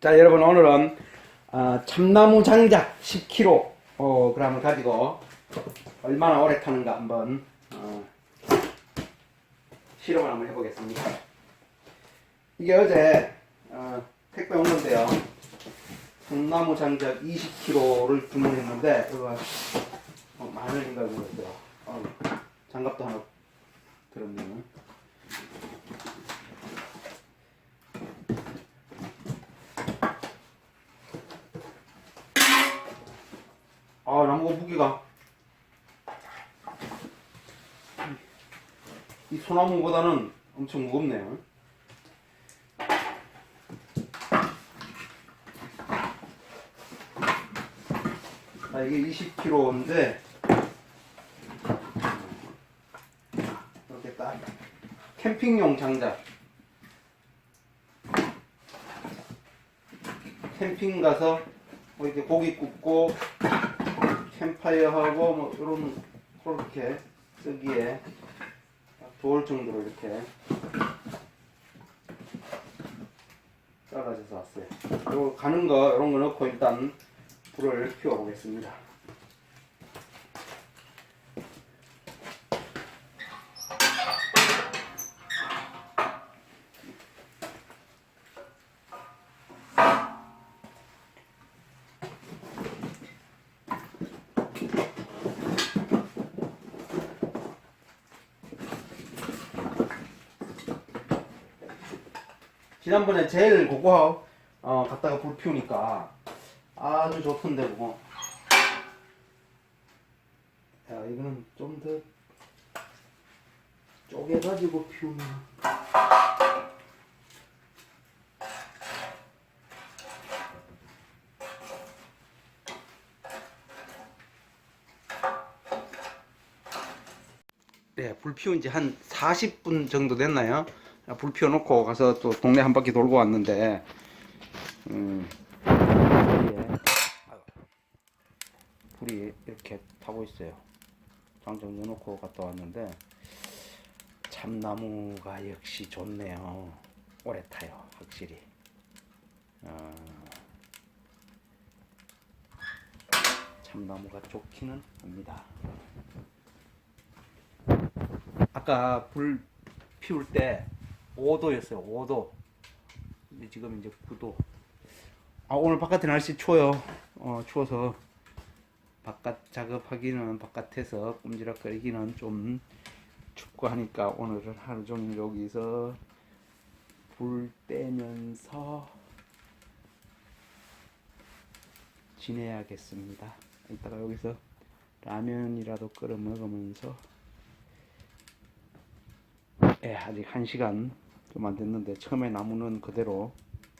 자 여러분 오늘은 어, 참나무 장작 10kg 어, g을 가지고 얼마나 오래 타는가 한번 어, 실험을 한번 해보겠습니다. 이게 어제 어, 택배 온 건데요. 참나무 장작 20kg를 주문했는데 이거 어, 만 원인가 그랬어요. 어, 장갑도 하나 들었네요. 아 나무가 무게가 이 소나무보다는 엄청 무겁네요. 아 이게 20kg인데 이렇게 딱 캠핑용 장작. 캠핑 가서 뭐 이렇게 고기 굽고 캠파이어하고 뭐 이런 그렇게 쓰기에 좋을 정도로 이렇게 잘라져서 왔어요. 그리고 가는 거 이런 거 넣고 일단 불을 피워 보겠습니다. 지난번에 제일 그거 어, 갖다가 불 피우니까 아주 좋던데 그거. 야 이거는 좀 더 쪼개가지고 피우면 네, 불 피운 지 한 40분 정도 됐나요? 아, 불 피워놓고 가서 또 동네 한 바퀴 돌고 왔는데, 음, 불이, 불이 이렇게 타고 있어요. 장정 넣어놓고 갔다 왔는데, 참나무가 역시 좋네요. 오래 타요, 확실히. 어, 참나무가 좋기는 합니다. 아까 불 피울 때 5도였어요. 5도. 근데 지금 이제 9도. 아 오늘 바깥에 날씨 추워요. 어 추워서 바깥 작업하기는 바깥에서 꼼지락거리기는 좀 춥고 하니까 오늘은 하루 종일 여기서 불 떼면서 지내야겠습니다. 이따가 여기서 라면이라도 끓여 먹으면서 예, 아직 한 시간 좀 안 됐는데 처음에 나무는 그대로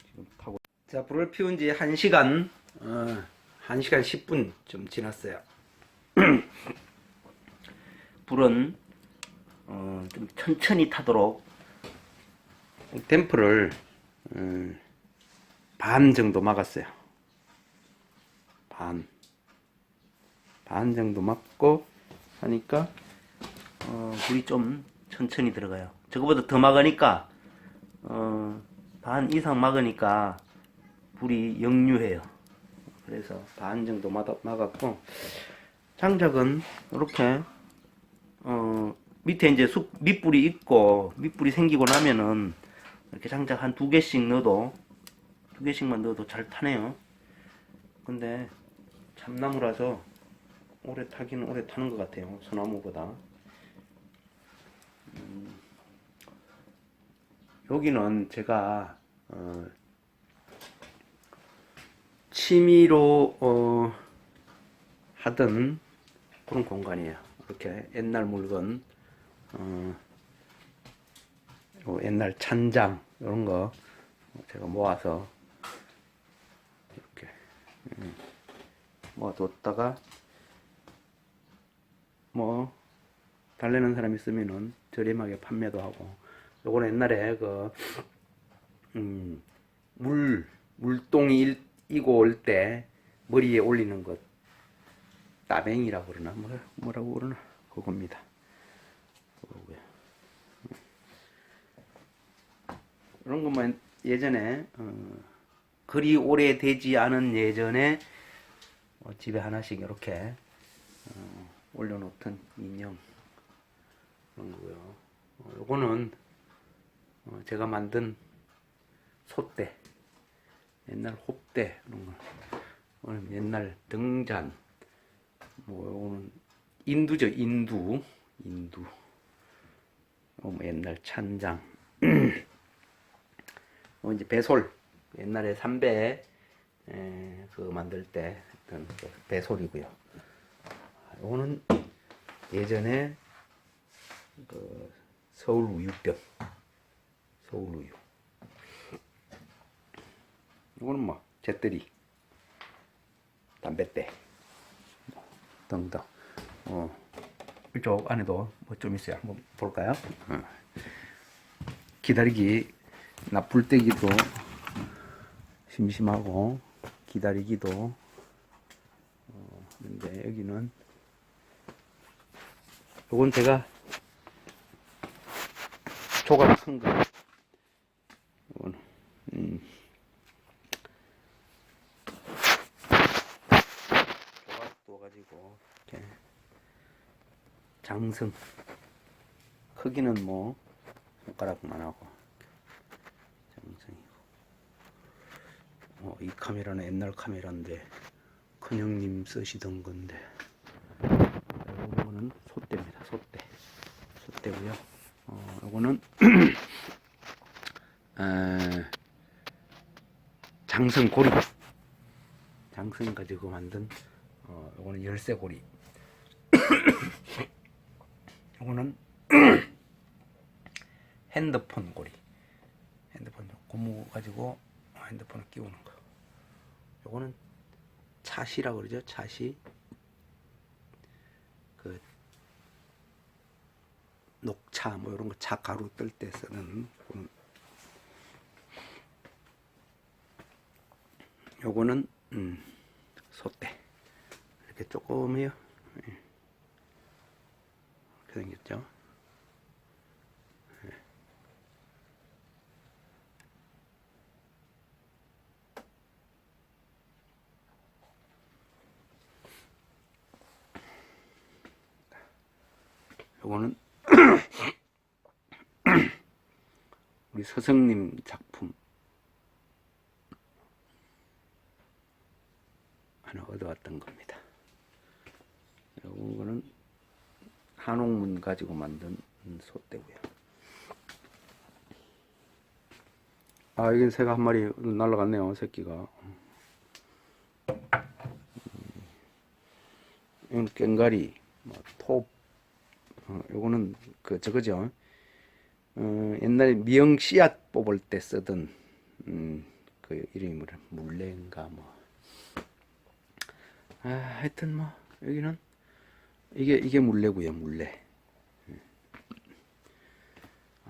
지금 타고. 자, 불을 피운 지한 시간, 어, 한 시간 10분 좀 지났어요. 불은 어, 좀 천천히 타도록 댐프를 음, 반 정도 막았어요. 반. 반 정도 막고 하니까 어, 불이 좀 천천히 들어가요. 저거보다 더 막으니까 어, 반 이상 막으니까 불이 역류해요. 그래서 반 정도 막았고 장작은 이렇게 어, 밑에 이제 숲 밑불이 있고 밑불이 생기고 나면은 이렇게 장작 한 두 개씩 넣어도 두 개씩만 넣어도 잘 타네요. 근데 참나무라서 오래 타기는 오래 타는 것 같아요. 소나무보다. 여기는 제가 어, 취미로 어, 하던 그런 공간이에요. 이렇게 옛날 물건, 어, 요 옛날 찬장 이런 거 제가 모아서 이렇게 음, 모아뒀다가 뭐 달래는 사람 있으면은 저렴하게 판매도 하고 요거는 옛날에 그, 음, 물, 물동이 일- 이고 올 때 머리에 올리는 것, 따뱅이라고 그러나, 뭐라, 뭐라고 그러나, 그겁니다. 그거고요. 이런 것만 예전에, 어, 그리 오래되지 않은 예전에 어, 집에 하나씩 이렇게 어, 올려놓던 인형 그런 거고요. 어, 요거는 어, 제가 만든 솥대 옛날 홉대 그런 거 오늘 옛날 등잔. 뭐 요거는 인두죠 인두. 인두. 어, 뭐 옛날 찬장. 어, 이제 배솔. 옛날에 삼배 에, 그거 만들 때 했던 그 배솔이고요. 요거는 예전에 그 서울 우유병 서울 우유 이거는 뭐 잿더리 담뱃대 등등 어. 이쪽 안에도 뭐 좀 있어요. 한번 볼까요? 어. 기다리기 나쁠 때기도 심심하고 기다리기도 어, 근데 여기는 요건 제가 조각 큰거 이거는 음, 둬가지고 이렇게 장승. 크기는 뭐 손가락만 하고 장승이고. 어, 이 카메라는 옛날 카메라인데 큰형님 쓰시던 건데 이거는 솥대입니다 솥대. 솥대고요. 어, 이거는 에, 장승 고리 장승 가지고 만든 어, 이거는 열쇠고리. 이거는 핸드폰 고리. 핸드폰 고무 가지고 핸드폰을 끼우는 거 요거는 차시라고 그러죠 차시 그 녹차 뭐 이런 거 차 가루 뜰 때 쓰는 그런. 요거는 음, 솥대 이렇게 조금이요 예. 이렇게 생겼죠 예. 요거는 우리 서성님 작품 하나 얻어왔던 겁니다. 요거는 가지고 만든 솥대고요. 아, 여긴 새가 한 마리 날라갔네요, 새끼가. 음, 이건 꽹가리, 뭐, 톱, 어, 요거는 그 저거죠. 어, 옛날에 미영 씨앗 뽑을 때 쓰던 음, 그 이름이 뭐라 물레인가 뭐. 아, 하여튼 뭐 여기는 이게 이게 물레고요, 물레.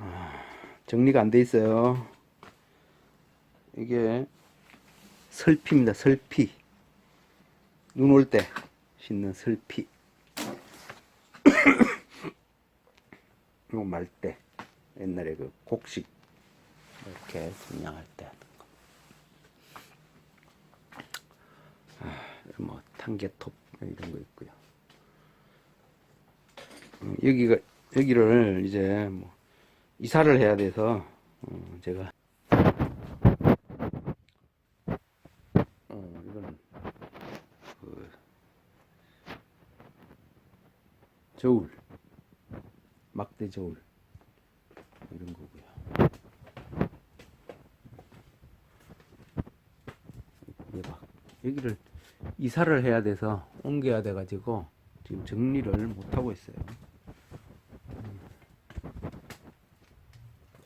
아, 정리가 안 돼 있어요. 이게 설피입니다, 설피. 눈 올 때 신는 설피. 요 말대 옛날에 그 곡식 이렇게 분양할 때 하는 거. 아, 뭐 탄개톱 이런 거 있고요. 음, 여기가 여기를 이제 뭐 이사를 해야 돼서 어, 제가 어 이거는 그 저울 막대 저울 이런 거고요. 대박. 여기를 이사를 해야 돼서 옮겨야 돼 가지고 지금 정리를 못 하고 있어요.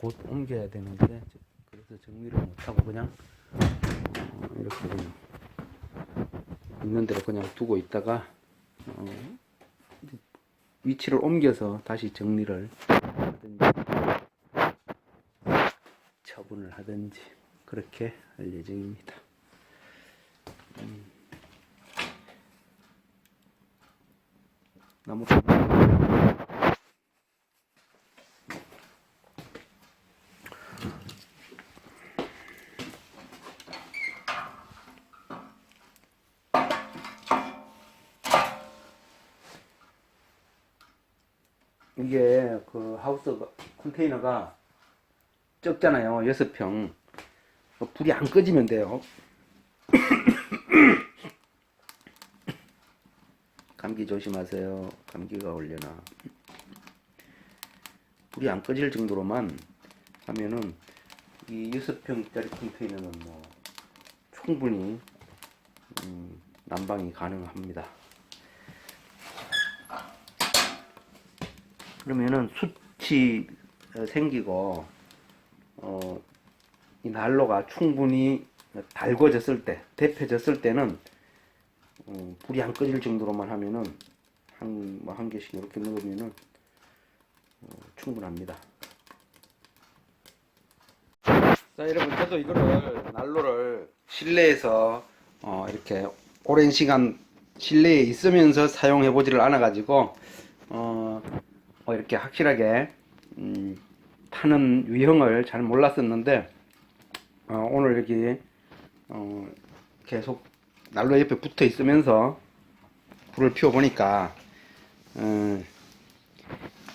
곧 옮겨야 되는데 저- 그래서 정리를 못 하고 그냥 어, 이렇게 그냥 있는 대로 그냥 두고 있다가 어, 위치를 옮겨서 다시 정리를 하든지 처분을 하든지 그렇게 할 예정입니다. 음. 나무 이게 그 하우스 컨테이너가 적잖아요. 여섯 평. 어, 불이 안 꺼지면 돼요. 감기 조심하세요. 감기가 올려나. 불이 안 꺼질 정도로만 하면은 이 여섯 평짜리 컨테이너는 뭐 충분히 음, 난방이 가능합니다. 그러면은 숯이 어, 생기고 어, 이 난로가 충분히 달궈졌을 때, 데펴졌을 때는 어, 불이 안 꺼질 정도로만 하면은 한, 뭐 한 개씩 이렇게 넣으면은 어, 충분합니다. 자, 여러분, 저도 이거를 난로를 실내에서 어, 이렇게 오랜 시간 실내에 있으면서 사용해 보지를 않아 가지고 어, 어, 이렇게 확실하게 음, 타는 유형을 잘 몰랐었는데 어, 오늘 여기 어, 계속 난로 옆에 붙어 있으면서 불을 피워 보니까 어,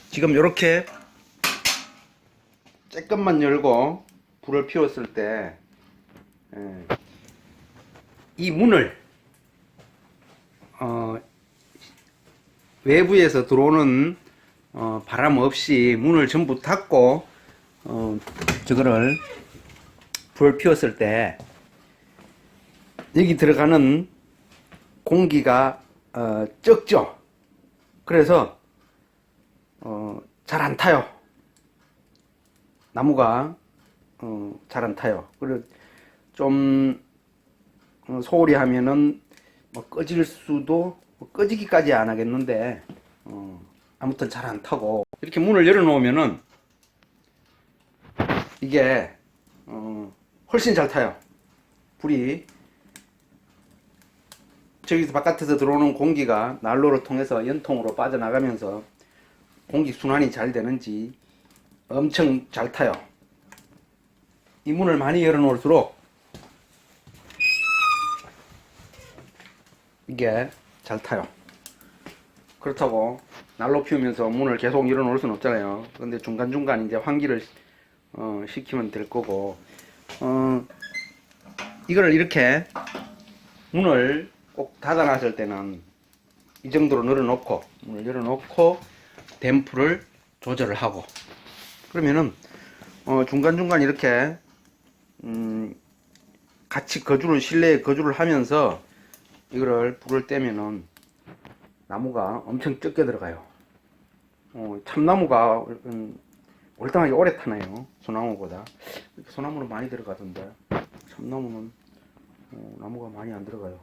지금 이렇게 조금만 열고 불을 피웠을 때 이 문을 어, 외부에서 들어오는 어, 바람 없이 문을 전부 닫고 어, 저거를 불을 피웠을 때 여기 들어가는 공기가 어, 적죠. 그래서 어, 잘 안 타요. 나무가 어, 잘 안 타요. 그리고 좀 어, 소홀히 하면은 뭐 꺼질 수도 뭐 꺼지기까지 안 하겠는데 어, 아무튼 잘 안 타고 이렇게 문을 열어 놓으면은 이게 어, 훨씬 잘 타요. 불이 저기서 바깥에서 들어오는 공기가 난로를 통해서 연통으로 빠져나가면서 공기 순환이 잘 되는지 엄청 잘 타요. 이 문을 많이 열어 놓을수록 이게 잘 타요. 그렇다고 난로 피우면서 문을 계속 열어 놓을 수는 없잖아요. 근데 중간중간 이제 환기를 어, 시키면 될 거고, 어, 이거를 이렇게 문을 꼭 닫아 놨을 때는 이 정도로 늘어 놓고, 문을 열어 놓고, 댐프를 조절을 하고, 그러면은, 어, 중간중간 이렇게, 음, 같이 거주를, 실내에 거주를 하면서, 이거를 불을 떼면은, 나무가 엄청 적게 들어가요. 어, 참나무가 음, 월등하게 오래 타네요. 소나무보다. 이렇게 소나무는 많이 들어가던데 참나무는 어, 나무가 많이 안 들어가요.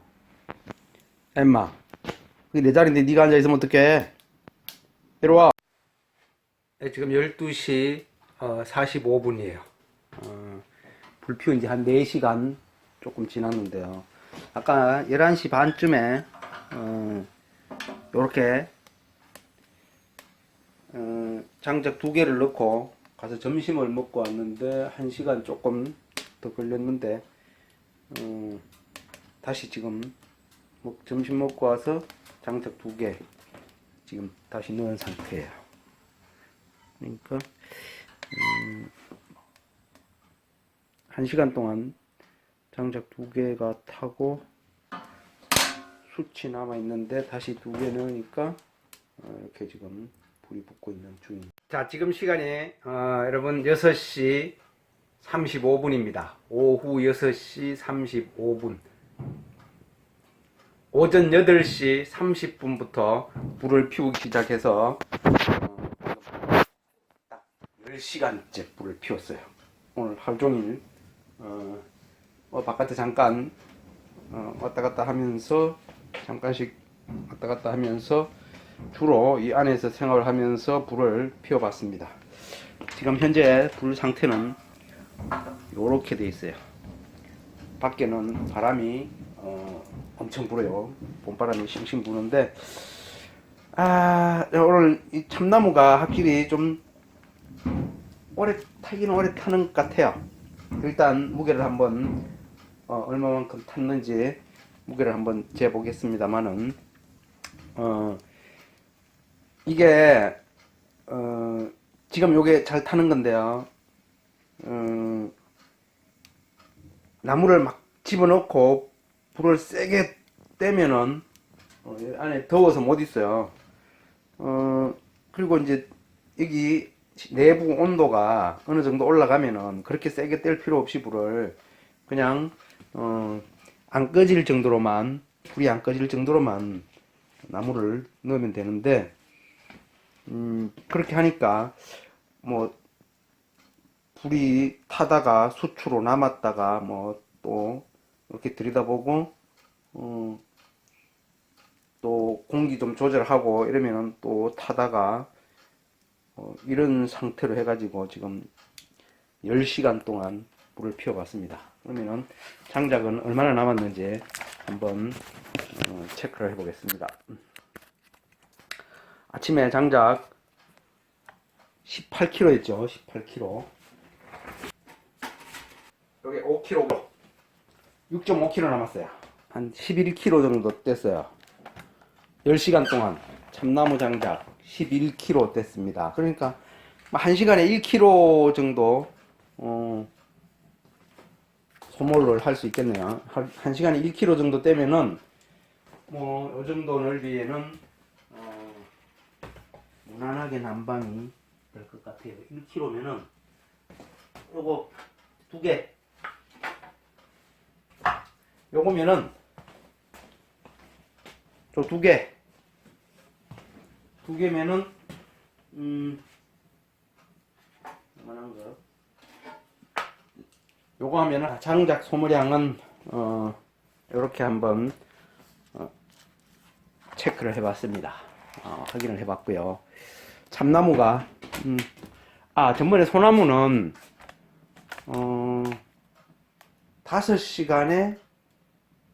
야, 임마, 그게 내 자리인데 네가 앉아 있으면 어떡해? 이리 와. 네, 지금 12시 어, 45분이에요. 어, 불 피운 지 한 4시간 조금 지났는데요. 아까 11시 반쯤에 어, 요렇게 어, 장작 두 개를 넣고 가서 점심을 먹고 왔는데 한 시간 조금 더 걸렸는데 어, 다시 지금 먹- 점심 먹고 와서 장작 두 개 지금 다시 넣은 상태예요. 그러니까 음, 한 시간 동안 장작 두 개가 타고 숯이 남아 있는데 다시 두 개 넣으니까 어, 이렇게 지금 불이 붙고 있는 중입니다. 자, 지금 시간이 어, 여러분 6시 35분입니다. 오후 6시 35분. 오전 8시 30분부터 불을 피우기 시작해서 어, 딱 10시간째 불을 피웠어요. 오늘 하루 종일 어, 어, 바깥에 잠깐 어, 왔다 갔다 하면서 잠깐씩 왔다 갔다 하면서 주로 이 안에서 생활을 하면서 불을 피워봤습니다. 지금 현재 불 상태는 이렇게 돼 있어요. 밖에는 바람이 어, 엄청 불어요. 봄바람이 싱싱 부는데 아 오늘 이 참나무가 확실히 좀 오래 타기는 오래 타는 것 같아요. 일단 무게를 한번 어, 얼마만큼 탔는지 무게를 한번 재보겠습니다만은 어, 이게 어, 지금 요게 잘 타는 건데요. 어, 나무를 막 집어넣고 불을 세게 떼면은 어, 이 안에 더워서 못 있어요. 어, 그리고 이제 여기 내부 온도가 어느 정도 올라가면은 그렇게 세게 뗄 필요 없이 불을 그냥 어, 안 꺼질 정도로만 불이 안 꺼질 정도로만 나무를 넣으면 되는데 음, 그렇게 하니까 뭐 불이 타다가 수초로 남았다가 뭐 또 이렇게 들여다보고 어, 또 공기 좀 조절하고 이러면은 또 타다가 어, 이런 상태로 해가지고 지금 10시간 동안 불을 피워봤습니다. 그러면은 장작은 얼마나 남았는지 한번 어, 체크를 해보겠습니다. 아침에 장작 18kg였죠. 18kg. 여기 5kg. 6.5kg 남았어요. 한 11kg 정도 뗐어요. 10시간 동안 참나무 장작 11kg 뗐습니다. 그러니까 1시간에 1kg 정도 어, 소모를 할수 있겠네요. 한 1시간에 1kg 정도 떼면은 뭐이 정도 넓이에는 어, 무난하게 난방이 될 것 같아요. 1kg면은 요거 두 개. 요거면은 저 두 개. 두 개면은 음 이만한 거. 요거 하면은 장작 소모량은 어 요렇게 한번 어, 체크를 해봤습니다. 어, 확인을 해봤고요. 참나무가 음, 아 전번에 소나무는 어 5시간에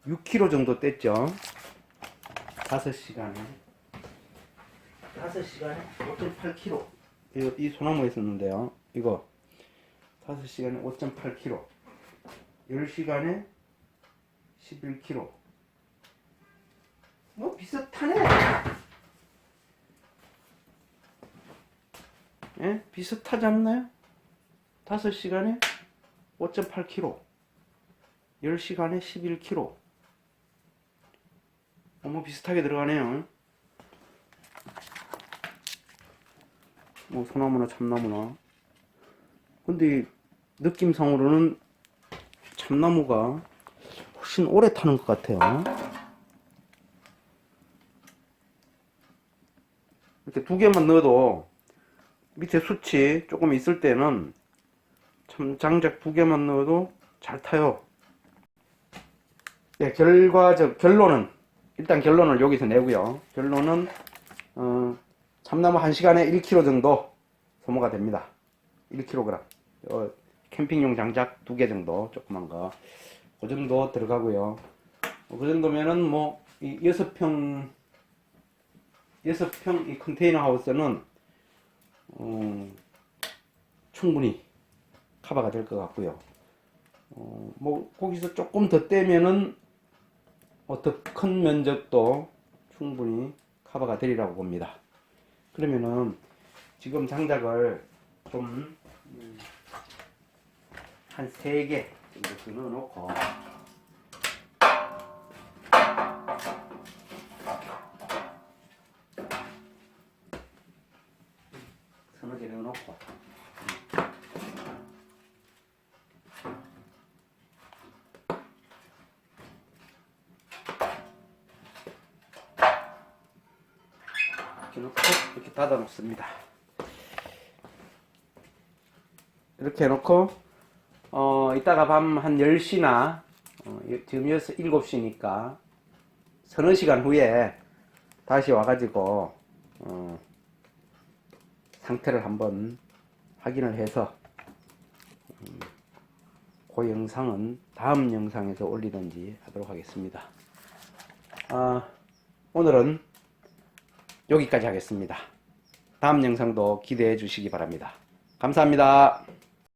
6kg 정도 뗐죠. 5시간에. 5시간에 5.8kg 이, 이 소나무 있었는데요. 이거. 5시간에 5.8kg 10시간에 11kg 뭐 비슷하네 예? 비슷하지 않나요? 5시간에 5.8kg 10시간에 11kg 너무 비슷하게 들어가네요 뭐 소나무나 참나무나 근데 느낌상으로는 참나무가 훨씬 오래 타는 것 같아요 이렇게 두 개만 넣어도 밑에 숯이 조금 있을 때는 참 장작 두 개만 넣어도 잘 타요. 예, 결과적 결론은 일단 결론을 여기서 내고요. 결론은 어, 참나무 1시간에 1kg 정도 소모가 됩니다. 1kg. 어, 캠핑용 장작 두 개 정도 조그만 거. 그 정도 들어가고요. 어, 그 정도면은 뭐 이 6평 6평 이 컨테이너 하우스는 어, 충분히 커버가 될 것 같고요. 어, 뭐 거기서 조금 더 떼면은 어, 더큰 면적도 충분히 커버가 되리라고 봅니다. 그러면은 지금 장작을 좀한세개 정도 넣어 놓고 이렇게 놓고 이렇게 닫아 놓습니다. 이렇게 해놓고 어 이따가 밤 한 10시나 어, 지금 7시니까 서너 시간 후에 다시 와가지고 어, 상태를 한번 확인을 해서 음, 그 영상은 다음 영상에서 올리든지 하도록 하겠습니다. 아, 오늘은 여기까지 하겠습니다. 다음 영상도 기대해 주시기 바랍니다. 감사합니다.